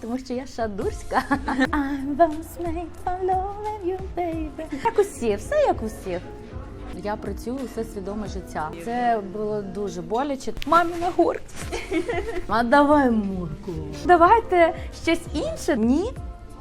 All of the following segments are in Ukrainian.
тому що я шадурська. I was made for loving you, baby. Як усі, все як усіх. Я працюю все свідоме життя. Це було дуже боляче. Маміна гордість. А давай мурку. Давайте щось інше. Ні.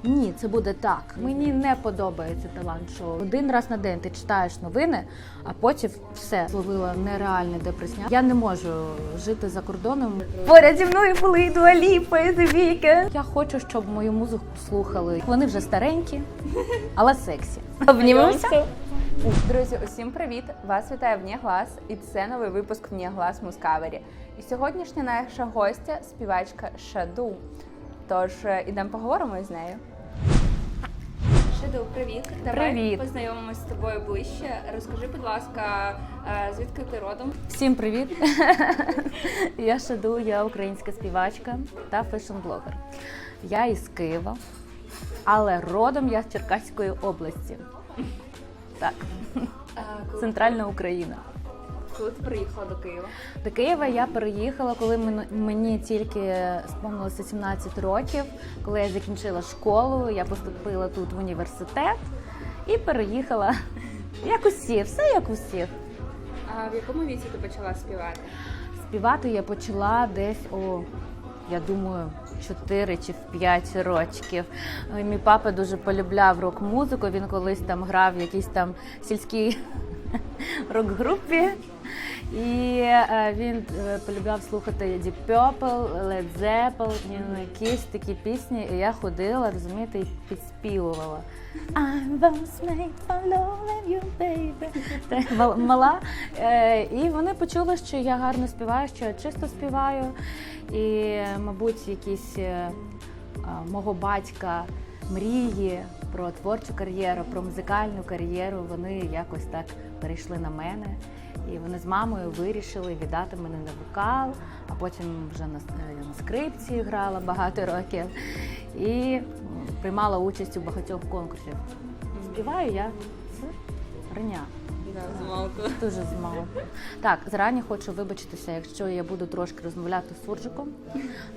Ні, це буде так. Мені не подобається талант шоу. Один раз на день ти читаєш новини, а потім все зловила нереальне депресня. Я не можу жити за кордоном. Поряд зі мною були дуаліпа і Віка. Я хочу, щоб мою музику слухали. Вони вже старенькі, але сексі. Обнімемося. Друзі, усім привіт! Вас вітає Вніглас, і це новий випуск Вніглас Мускавері. І сьогоднішня наша гостя співачка Шаду. Тож е, ідемо поговоримо із нею. Шаду, привіт! Давай Привіт. познайомимось з тобою ближче. Розкажи, будь ласка, е, звідки ти родом? Всім привіт! я Шаду, я українська співачка та фешн-блогер. Я із Києва, але родом я з Черкаської області. Так, Е, Коли, центральна Україна. Коли ти приїхала до Києва? До Києва я переїхала, коли мені тільки сповнилося 17 років. Коли я закінчила школу, я поступила тут в університет і переїхала. Як усі, все як усіх. А в якому віці ти почала співати? Співати я почала десь о, я думаю, 4 чи в 5 років. Е, Мій папа дуже полюбляв рок-музику. Він колись там грав в якійсь там сільській рок-групі. І е, він е, полюбляв слухати Deep Purple, Led Zeppelin, якісь такі пісні. І я ходила, розумієте, і підспівувала. I was made for loving you, baby. Та мал- мала. Е, І вони почули, що я гарно співаю, що я чисто співаю. І, мабуть, якісь мого батька мрії про творчу кар'єру, про музикальну кар'єру, вони якось так перейшли на мене. І вони з мамою вирішили віддати мене на вокал, а потім вже на, на скрипці грала багато років і приймала участь у багатьох конкурсах. Співаю я з рання. Да, замалку. Дуже змало. Так, зарані хочу вибачитися, якщо я буду трошки розмовляти з суржиком,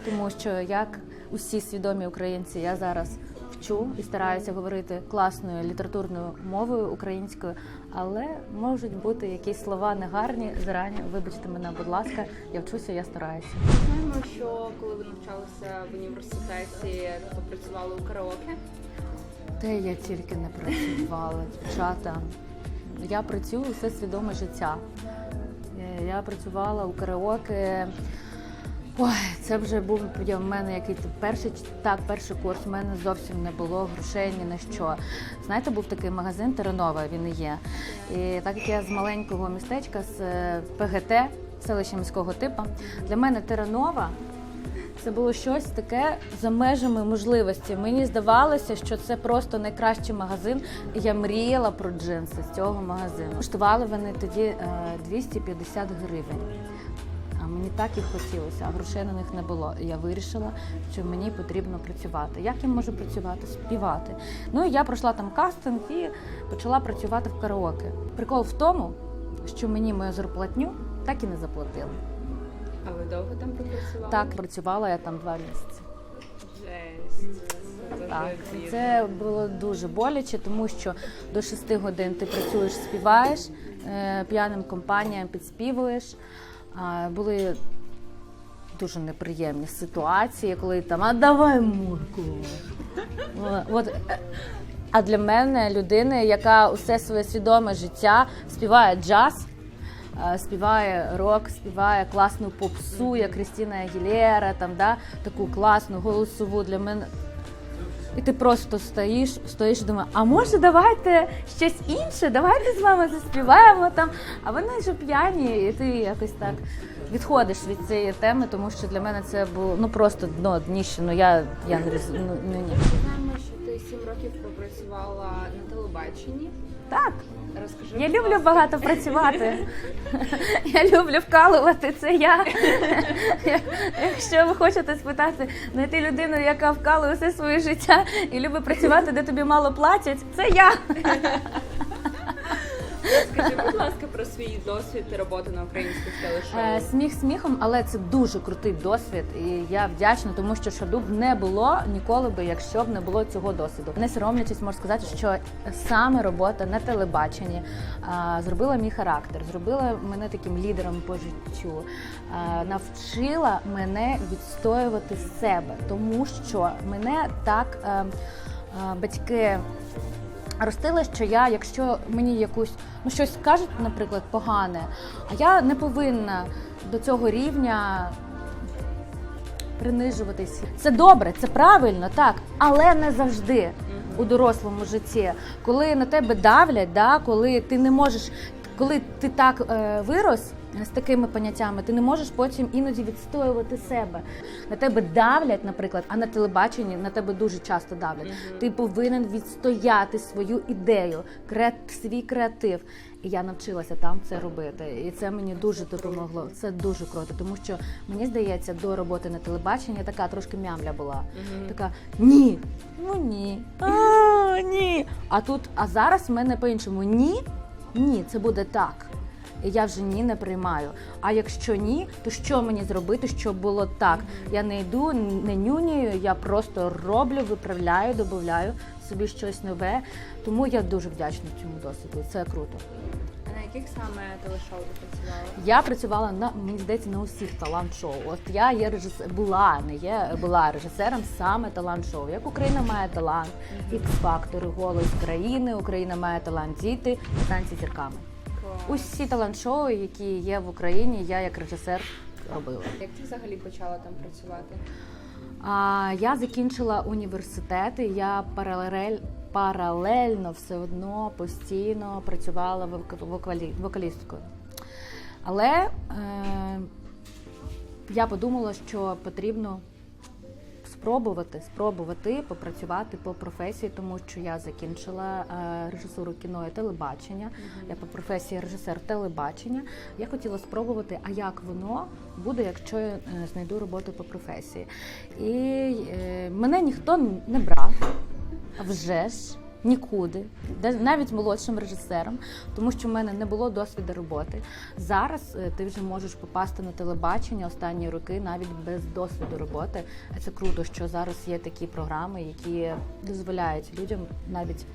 тому що як усі свідомі українці, я зараз вчу і стараюся говорити класною літературною мовою українською, але можуть бути якісь слова негарні. Зарані вибачте мене, будь ласка, я вчуся, я стараюся. Знаємо, що коли ви навчалися в університеті, то працювали у караоке. Те я тільки не працювала, дівчата. Я працюю все свідоме життя. Е, Я працювала у караоке. Ой, це вже був в мене який перший так, перший курс. У мене зовсім не було грошей ні на що. Знаєте, був такий магазин Теренова, він і є. І так як я з маленького містечка з е, ПГТ, селища міського типу, для мене Теренова це було щось таке за межами можливості. Мені здавалося, що це просто найкращий магазин. Я мріяла про джинси з цього магазину. Коштували вони тоді е, 250 гривень. Мені так і хотілося, а грошей на них не було. І я вирішила, що мені потрібно працювати. Як я можу працювати? Співати. Ну і я пройшла там кастинг і почала працювати в караоке. Прикол в тому, що мені мою зарплатню так і не заплатили. А ви довго там пропрацювали? Так, працювала я там два місяці. Жесть. Так, це було дуже боляче, тому що до 6 годин ти працюєш, співаєш, е, п'яним компаніям підспівуєш. Були дуже неприємні ситуації, коли там а давай мурку. От, а для мене людини, яка усе своє свідоме життя співає джаз. е, Співає рок, співає класну попсу, як Крістіна Агілєра, там да таку класну голосову для мене. І ти просто стоїш, стоїш і думаєш, а може давайте щось інше, давайте з вами заспіваємо там. А вони ж п'яні, і ти якось так відходиш від цієї теми, тому що для мене це було ну просто дно дніще. Ну я, я не роз... ну, ну ні. Знаємо, що ти сім років попрацювала на телебаченні. Так, Розкажи. я люблю багато працювати. Я люблю вкалувати. Це я. Якщо ви хочете спитати, знайти людину, яка вкалує все своє життя і любить працювати, де тобі мало платять, це я. Скажи, будь ласка, про свій досвід роботи на українських телешоу. Е, Сміх сміхом, але це дуже крутий досвід, і я вдячна, тому що Шадуб не було ніколи би, якщо б не було цього досвіду. Не соромлячись, можу сказати, що саме робота на телебаченні а, зробила мій характер, зробила мене таким лідером по життю, а, навчила мене відстоювати себе, тому що мене так е, е, батьки ростили, що я, якщо мені якусь ну щось скажуть, наприклад, погане, а я не повинна до цього рівня принижуватись. Це добре, це правильно, так, але не завжди у дорослому житті, коли на тебе давлять, да, коли ти не можеш, коли ти так е, вирос. З такими поняттями ти не можеш потім іноді відстоювати себе. На тебе давлять, наприклад, а на телебаченні на тебе дуже часто давлять. Ти повинен відстояти свою ідею, кре... свій креатив. І я навчилася там це робити. І це мені дуже допомогло. Це дуже круто, тому що мені здається, до роботи на телебаченні я така трошки мямля була. Така ні, ну ні, а, ні. А тут, а зараз в мене по-іншому ні, ні, це буде так. І я вже ні не приймаю. А якщо ні, то що мені зробити, щоб було так? Я не йду, не нюнію, я просто роблю, виправляю, додаю собі щось нове. Тому я дуже вдячна цьому досвіду. Це круто. А на яких саме телешоу ти працювала? Я працювала на мені здається на усіх талант-шоу. От я є режисер, була не є, була режисером саме талант-шоу. Як Україна має талант, Ікс-фактори, голос країни, Україна має талант діти, танці зірками. Усі талант-шоу, які є в Україні, я як режисер робила. Як ти взагалі почала там працювати? А, я закінчила університет, і я паралель, паралельно все одно постійно працювала вок- вокалі, вокалісткою. Але е, я подумала, що потрібно спробувати, спробувати попрацювати по професії, тому що я закінчила е, режисуру кіно і телебачення. Я по професії режисер телебачення. Я хотіла спробувати, а як воно буде, якщо я е, знайду роботу по професії. І е, мене ніхто не брав, вже ж. Нікуди, навіть молодшим режисером, тому що в мене не було досвіду роботи. Зараз е, ти вже можеш попасти на телебачення останні роки навіть без досвіду роботи. А Це круто, що зараз є такі програми, які дозволяють людям навіть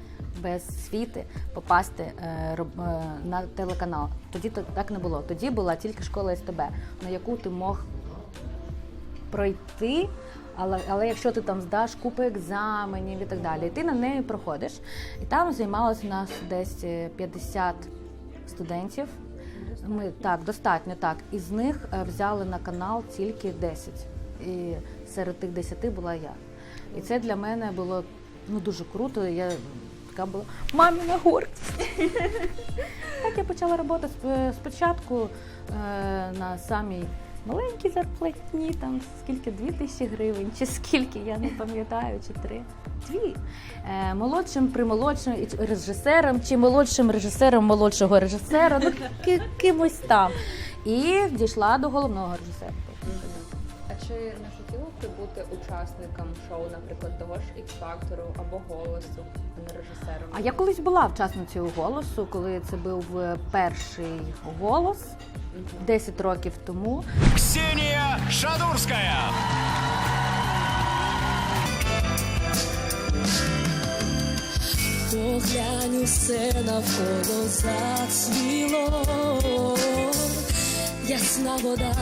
без світи попасти е, е, на телеканал. Тоді то так не було. Тоді була тільки школа СТБ, на яку ти мог пройти. Але, але якщо ти там здаш купу екзаменів і так далі, ти на неї проходиш. І там займалося у нас десь е, 50 студентів. Ми так, достатньо так. Із них е, взяли на канал тільки 10. І серед тих 10 була я. І це для мене було ну, дуже круто. Я така була маміна гордість. Так я почала роботу Сп- спочатку е, на самій маленькій зарплатні, там скільки дві тисячі гривень, чи скільки, я не пам'ятаю, чи три. Дві. Е, молодшим при молодшим режисером, чи молодшим режисером молодшого режисера, ну ки- кимось там. І дійшла до головного режисера. А чи б бути учасником шоу, наприклад, того ж X-фактору або голосу, а не режисером? А я колись була вчасницею голосу, коли це був е, перший голос 10 років тому. Ксения Шадурская. Поглянь усе навколо зацвіло, ясна вода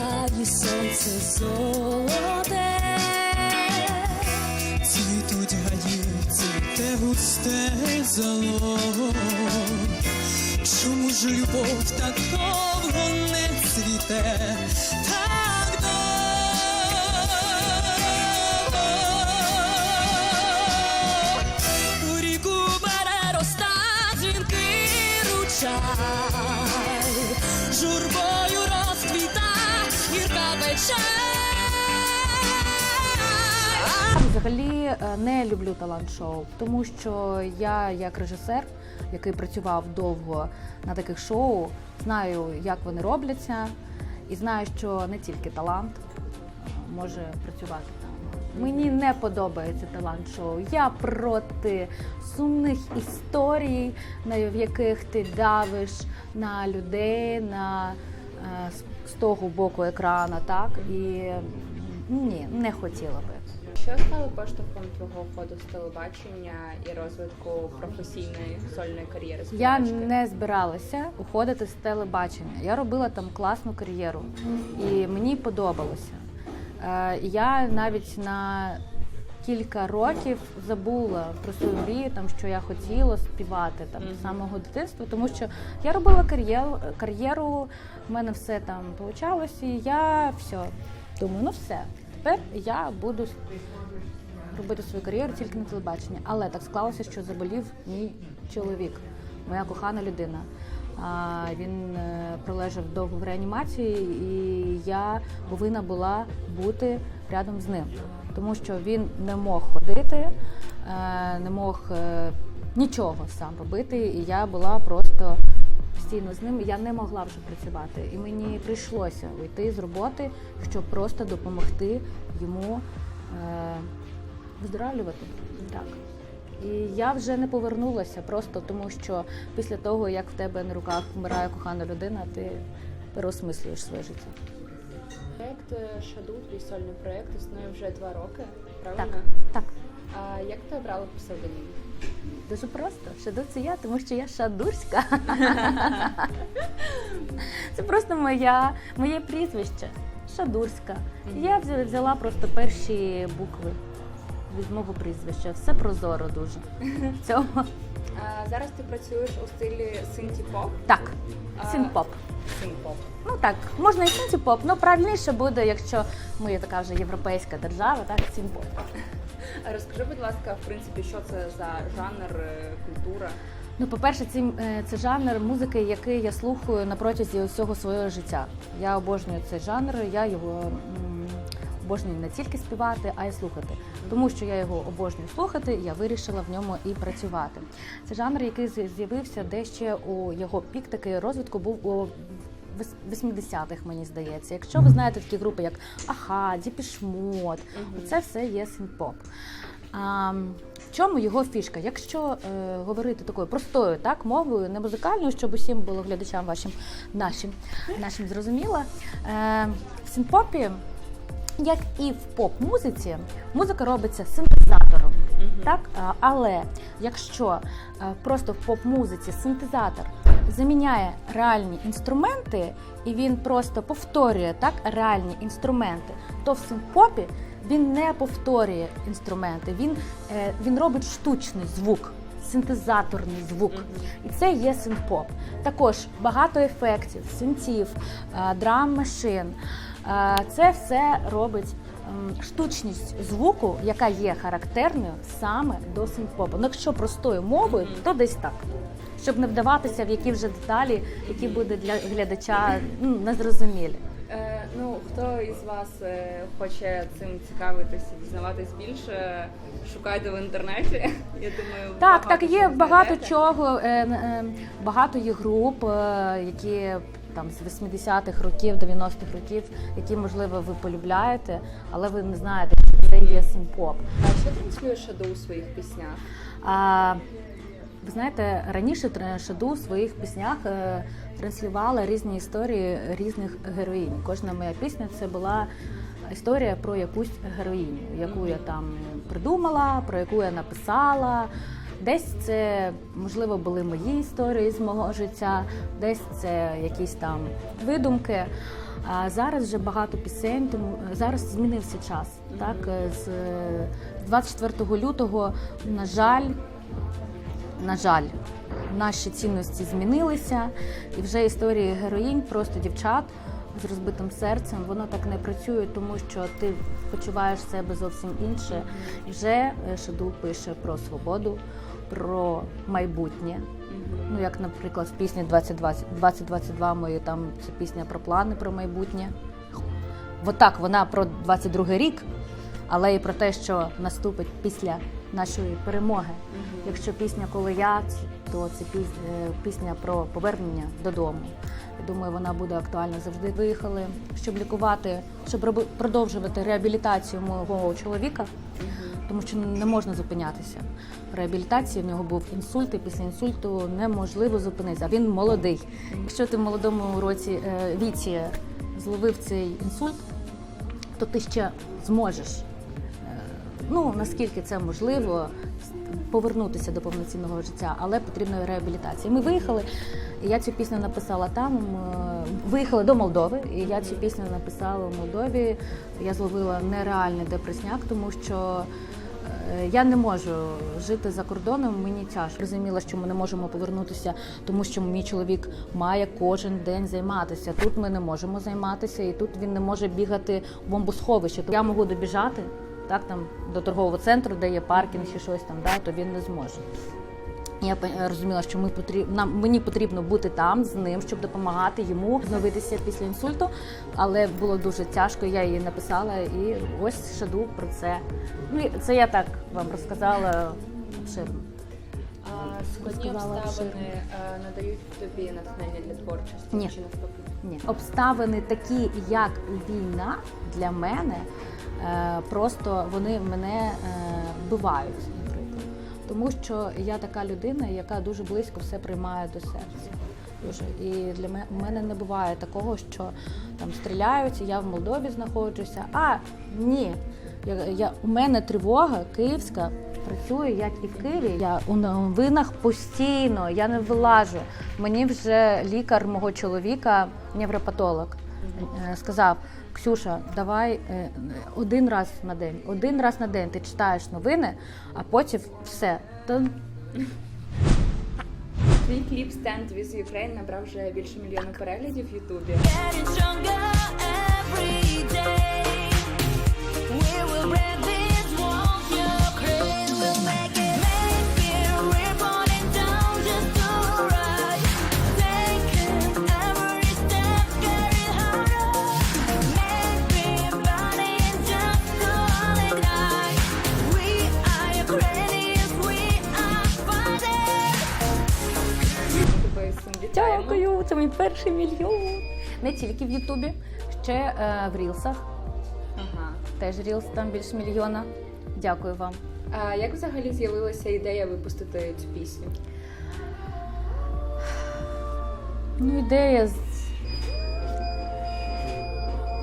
і сонце золоте. Цвітуть гаї, цвіте густе зало. Чому ж любов так довго не цвіте? Так Взагалі не люблю талант-шоу, тому що я, як режисер, який працював довго на таких шоу, знаю, як вони робляться, і знаю, що не тільки талант може працювати там. Мені не подобається талант-шоу. Я проти сумних історій, в яких ти давиш на людей, на е, з- того боку екрана, так і ні, не хотіла би. Що стало поштовхом твого входу з телебачення і розвитку професійної сольної кар'єри? Я не збиралася уходити з телебачення. Я робила там класну кар'єру, і мені подобалося. Е, Я навіть на кілька років забула про свою мрію, там що я хотіла співати там з самого дитинства, тому що я робила кар'єру, кар'єру, в мене все там вийшло, і я все думаю, ну все. Тепер я буду робити свою кар'єру тільки на телебаченні. Але так склалося, що заболів мій чоловік, моя кохана людина. А, Він е, пролежав довго в реанімації, і я повинна була бути рядом з ним, тому що він не мог ходити, е, не мог е, нічого сам робити, і я була просто постійно з ним. Я не могла вже працювати, і мені прийшлося вийти з роботи, щоб просто допомогти йому е, виздоравлювати. Так. І я вже не повернулася просто тому, що після того, як в тебе на руках вмирає кохана людина, ти переосмислюєш своє життя. Проект е, Шаду, твій сольний проект, існує вже два роки, правильно? так. А як ти обрала псевдонім? Дуже просто. Шаду це я, тому що я шадурська. Це просто моя, моє прізвище. Шадурська. Я взя- взяла просто перші букви від мого прізвища. Все прозоро дуже. В цьому. А, зараз ти працюєш у стилі синті-поп? Так, А, синпоп. Ну так, можна і синтепоп, але правильніше буде, якщо ми є така вже європейська держава, так синпоп. Розкажи, будь ласка, в принципі, що це за жанр, е, культура? Ну, по-перше, це, е, це жанр музики, який я слухаю на протязі усього свого життя. Я обожнюю цей жанр, я його обожнюю не тільки співати, а й слухати. Тому що я його обожнюю слухати, я вирішила в ньому і працювати. Це жанр, який з'явився де ще у його пік такий розвитку був у 80-х, мені здається. Якщо ви знаєте такі групи, як Аха, Діпішмот, це все є синпоп. А, в чому його фішка? Якщо е, говорити такою простою так, мовою, не музикальною, щоб усім було глядачам вашим нашим, нашим зрозуміло, е, в синпопі, як і в поп-музиці, музика робиться синтезатором. Так? Але якщо е, просто в поп-музиці синтезатор заміняє реальні інструменти, і він просто повторює так реальні інструменти, то в синпопі він не повторює інструменти, він, е, він робить штучний звук. Синтезаторний звук, і це є синпоп. Також багато ефектів, синтів, е, драм-машин. Е, Це все робить штучність звуку, яка є характерною саме до синпопу. Ну, якщо простою мовою, то десь так. Щоб не вдаватися в які вже деталі, які буде для глядача ну, незрозумілі. Е, ну, хто із вас е, хоче цим цікавитися, дізнаватись більше, шукайте в інтернеті. Я думаю, Так, так є багато чого. е, е, Багато є груп, е, які там з 80-х років, 90-х років, які можливо ви полюбляєте, але ви не знаєте, що це є синпоп. А що транслює Шаду у своїх піснях? А, ви знаєте, раніше Шаду у своїх піснях е, транслювала різні історії різних героїнь. Кожна моя пісня це була історія про якусь героїню, яку я там придумала, про яку я написала. Десь це можливо були мої історії з мого життя, десь це якісь там видумки. А зараз вже багато пісень, тому зараз змінився час. Так з е, 24 лютого, на жаль, на жаль, наші цінності змінилися, і вже історії героїнь, просто дівчат з розбитим серцем, воно так не працює, тому що ти почуваєш себе зовсім інше. Вже Шаду пише про свободу, про майбутнє. Ну, як, наприклад, в пісні 2020, 2022 мої там це пісня про плани про майбутнє. Отак вона про 22 рік, але і про те, що наступить після нашої перемоги. Якщо пісня Коли я, то це е, пісня про повернення додому. Думаю, вона буде актуальна завжди. Виїхали, щоб лікувати, щоб продовжувати реабілітацію мого чоловіка, тому що не можна зупинятися. Реабілітація в нього був інсульт, і після інсульту неможливо зупинитися. Він молодий. Якщо ти в молодому році е, віці зловив цей інсульт, то ти ще зможеш е, ну наскільки це можливо, повернутися до повноцінного життя, але потрібна реабілітація. Ми виїхали, і я цю пісню написала там. е, Виїхали до Молдови, і я цю пісню написала в Молдові. Я зловила нереальний депресняк, тому що. е, Я не можу жити за кордоном, мені тяжко. Розуміла, що ми не можемо повернутися, тому що мій чоловік має кожен день займатися. Тут ми не можемо займатися, і тут він не може бігати в бомбосховище. Я можу добіжати так там до торгового центру, де є паркінг чи щось там, да, то він не зможе. Я розуміла, що ми потріб... нам мені потрібно бути там з ним, щоб допомагати йому відновитися після інсульту. Але було дуже тяжко. Я її написала, і ось шаду про це. Ну це я так вам розказала обширно. Складні обставини обширно. е, надають тобі натхнення для творчості Ні. чи навпаки? Ні, обставини такі, як війна, для мене просто вони мене е, вбивають, наприклад. Тому що я така людина, яка дуже близько все приймає до серця. Дуже. І для мене мене не буває такого, що там стріляють, я в Молдові знаходжуся. А ні, я, я, у мене тривога київська. Працює як і в Києві. Я у новинах постійно, я не вилажу. Мені вже лікар мого чоловіка, невропатолог, е, сказав: Ксюша, давай е, один раз на день, один раз на день ти читаєш новини, а потім все. Твій кліп Stand with Ukraine набрав вже більше мільйона переглядів в Ютубі. Getting stronger every day. We will break дякую, це мій перший мільйон. Не тільки в Ютубі, ще е, в Рілсах. Ага. Теж Рілс там більше мільйона. Дякую вам. А як взагалі з'явилася ідея випустити цю пісню? Ну, ідея. з-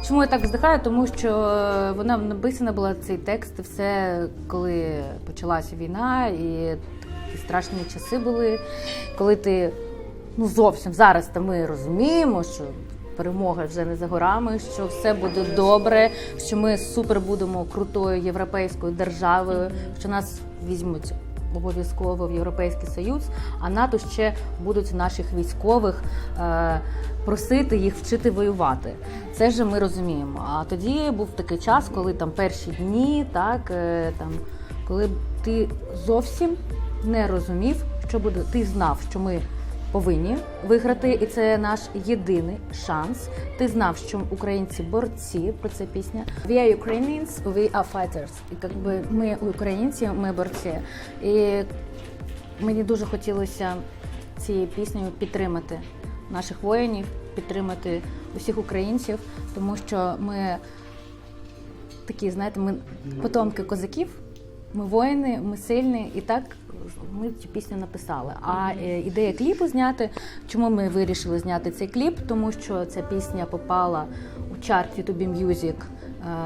Чому я так вздихаю? Тому що е, вона написана була цей текст, все, коли почалася війна, і такі страшні часи були, коли ти ну зовсім зараз то ми розуміємо, що перемога вже не за горами, що все буде добре, що ми супер будемо крутою європейською державою, що нас візьмуть обов'язково в Європейський Союз, а НАТО ще будуть наших військових е, просити їх вчити воювати. Це ж ми розуміємо. А тоді був такий час, коли там перші дні, так е, там, коли ти зовсім не розумів, що буде. Ти знав, що ми повинні виграти, і це наш єдиний шанс. Ти знав, що українці борці про це пісня. We are Ukrainians, we are fighters. І якби ми українці, ми борці. І мені дуже хотілося цією піснею підтримати наших воїнів, підтримати усіх українців, тому що ми такі, знаєте, ми потомки козаків, ми воїни, ми сильні, і так ми цю пісню написали. А е, ідея кліпу зняти, чому ми вирішили зняти цей кліп? Тому що ця пісня попала у чарт YouTube Music,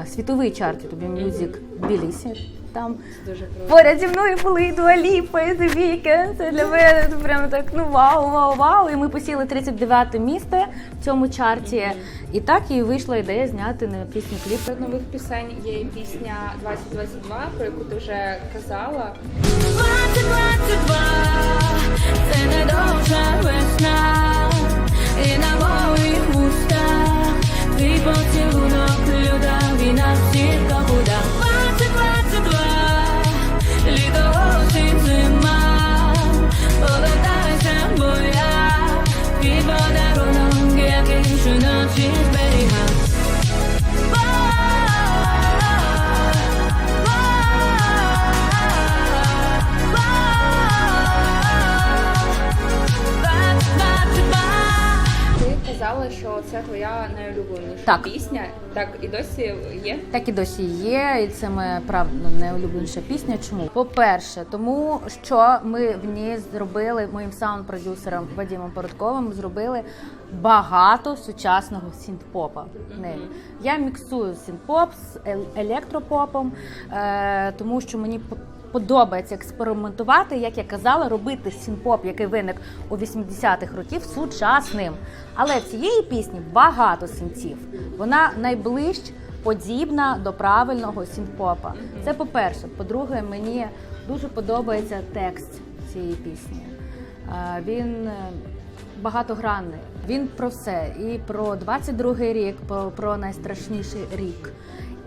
е, світовий чарт YouTube Music в Білісі. Там дуже круто. Поряд зі мною були Дуаліпа і The Weeknd. Це для мене прямо так ну вау, вау, вау. І ми посіли 39 місце в цьому чарті. І так і вийшла ідея зняти на пісню кліп. Серед нових пісень є і пісня 2022, про яку ти вже казала. 2022 це недовга весна, і на моїх устах твій поцілунок людаві на всіх кабуда. Який щоночі зберігав. Ти Так. пісня. Так і досі є. Так і досі є, і це моя правда найулюбленіша пісня. Чому? По-перше, тому що ми в ній зробили моїм саунд-продюсером Вадимом Породковим зробили багато сучасного сінт-попа. в неї. Я міксую сінт-поп з електропопом, е, тому що мені подобається експериментувати, як я казала, робити сінт-поп, який виник у 80-х років, сучасним. Але в цієї пісні багато синців. Вона найближч подібна до правильного сінт-попа. Це по-перше. По-друге, мені дуже подобається текст цієї пісні. Е, Він е, багатогранний. Він про все. І про 22-й рік, про найстрашніший рік,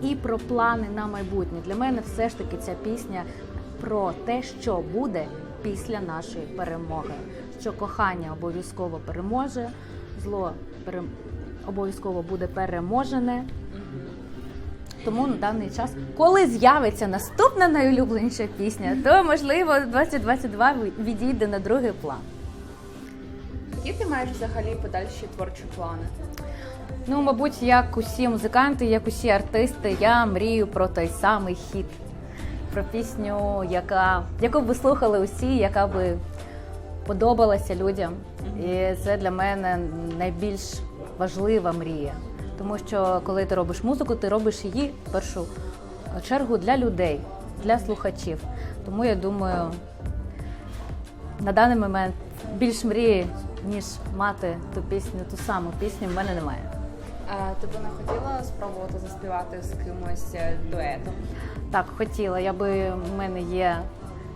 і про плани на майбутнє. Для мене все ж таки ця пісня про те, що буде після нашої перемоги. Що кохання обов'язково переможе, зло пере... обов'язково буде переможене. Тому на даний час, коли з'явиться наступна найулюбленіша пісня, то можливо 2022 відійде на другий план. Які ти маєш взагалі подальші творчі плани? Ну, мабуть, як усі музиканти, як усі артисти, я мрію про той самий хіт, про пісню, яка, яку б ви слухали усі, яка би подобалася людям. І це для мене найбільш важлива мрія. Тому що коли ти робиш музику, ти робиш її в першу чергу для людей, для слухачів. Тому я думаю, на даний момент більш мрії, ніж мати ту пісню, ту саму пісню, в мене немає. Ти б не хотіла спробувати заспівати з кимось е, дуетом? Так, хотіла. Я би в мене є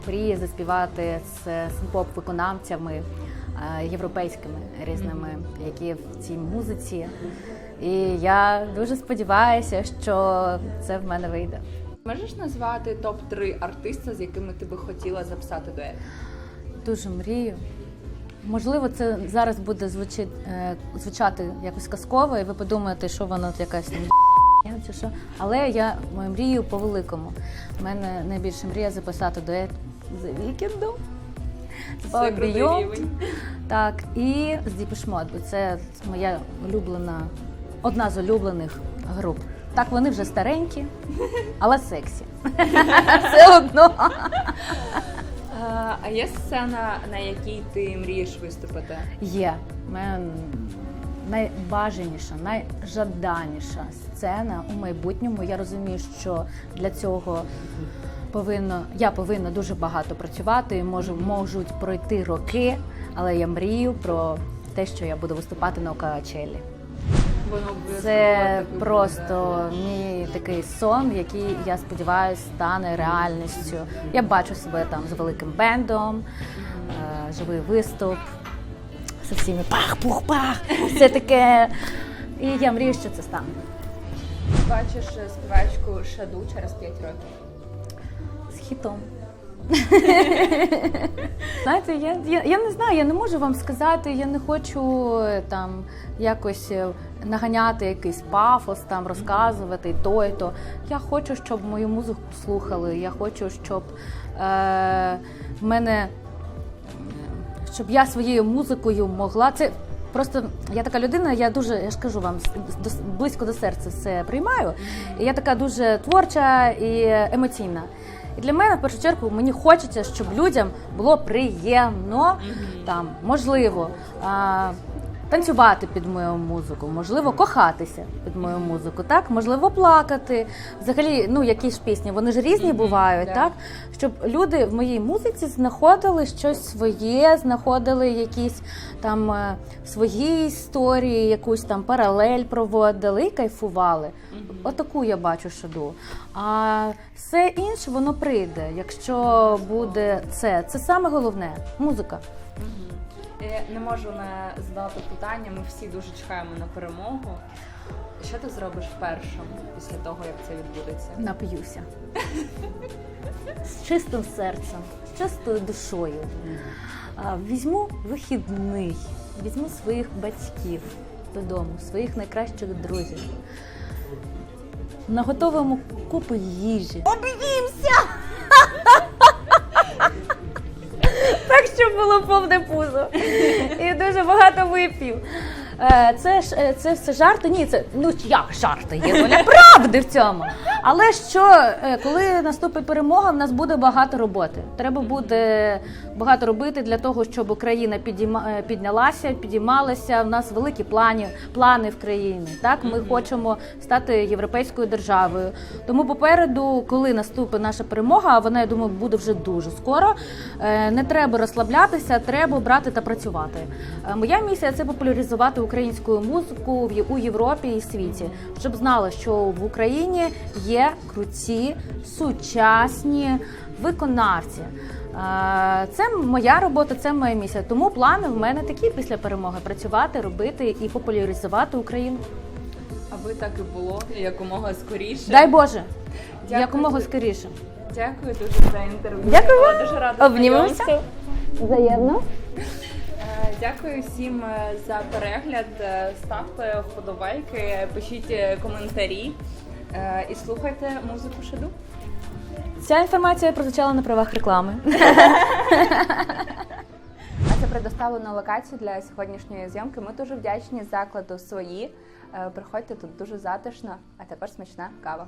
мрії заспівати з поп виконавцями європейськими різними, які в цій музиці. І я дуже сподіваюся, що це в мене вийде. Можеш назвати топ 3 артиста, з якими ти би хотіла записати дует? Дуже мрію. Можливо, це зараз буде звучить, е, звучати якось казково, і ви подумаєте, що воно якась чи що. Але я мрію по великому. У мене найбільша мрія записати дует крутий Beyond. Так, і з Mode, бо це моя улюблена, одна з улюблених груп. Так, вони вже старенькі, але сексі. Все одно. А, є сцена, на якій ти мрієш виступити? Є. Мене найбажаніша, найжаданіша сцена у майбутньому. Я розумію, що для цього повинно, я повинна дуже багато працювати, можу, можуть пройти роки, але я мрію про те, що я буду виступати на Окаачелі. Це просто мій такий сон, який я сподіваюся стане реальністю. Я бачу себе там з великим бендом, е, живий виступ з всіми пах-пух-пах. Все таке. І я мрію, що це стане. Бачиш співачку Шаду через 5 років. З хітом. Знаєте, я, я, я не знаю, я не можу вам сказати, я не хочу е, там якось е, наганяти якийсь пафос, там розказувати і то, і то. Я хочу, щоб мою музику слухали. Я хочу, щоб е, в мене щоб я своєю музикою могла це. Просто я така людина, я дуже, я ж кажу вам, близько до серця все приймаю. І я така дуже творча і емоційна. І для мене, в першу чергу, мені хочеться, щоб людям було приємно, там, можливо, а, танцювати під мою музику, можливо, кохатися під мою музику, так, можливо, плакати. Взагалі, ну які ж пісні, вони ж різні бувають, так? Щоб люди в моїй музиці знаходили щось своє, знаходили якісь там е, свої історії, якусь там паралель проводили і кайфували. Отаку я бачу шаду. А все інше воно прийде, якщо буде це. Це саме головне музика. Я не можу не задати питання. Ми всі дуже чекаємо на перемогу. Що ти зробиш першим після того, як це відбудеться? Нап'юся. З чистим серцем, з чистою душою. Візьму вихідний, візьму своїх батьків додому, своїх найкращих друзів. Наготовимо купу їжі. Об'їмся! Так, щоб було повне пузо. І дуже багато випів. Е, це ж е, це все жарти. Ні, це ну як жарти є доля правди в цьому. Але що е, коли наступить перемога, в нас буде багато роботи. Треба буде багато робити для того, щоб Україна підійма, піднялася, підіймалася. У нас великі плані, плани в країні. Так, ми хочемо стати європейською державою. Тому попереду, коли наступить наша перемога, а вона я думаю буде вже дуже скоро. Не треба розслаблятися, треба брати та працювати. Моя місія це популяризувати українську музику у Європі і світі, щоб знали, що в Україні є круті, сучасні виконавці. Е, Це моя робота, це моя місія. Тому плани в мене такі після перемоги працювати, робити і популяризувати Україну. Аби так і було якомога скоріше. Дай Боже, Дякую якомога скоріше. Дякую дуже за інтерв'ю. Дякую Я дуже рада Обнімемося. Взаємно. Дякую всім е, за перегляд. Е, Ставте вподобайки, пишіть е, коментарі і слухайте музику Шаду. Ця інформація прозвучала на правах реклами. А це предоставлена локацію для сьогоднішньої зйомки. Ми дуже вдячні закладу свої. Приходьте тут дуже затишно, а тепер смачна кава.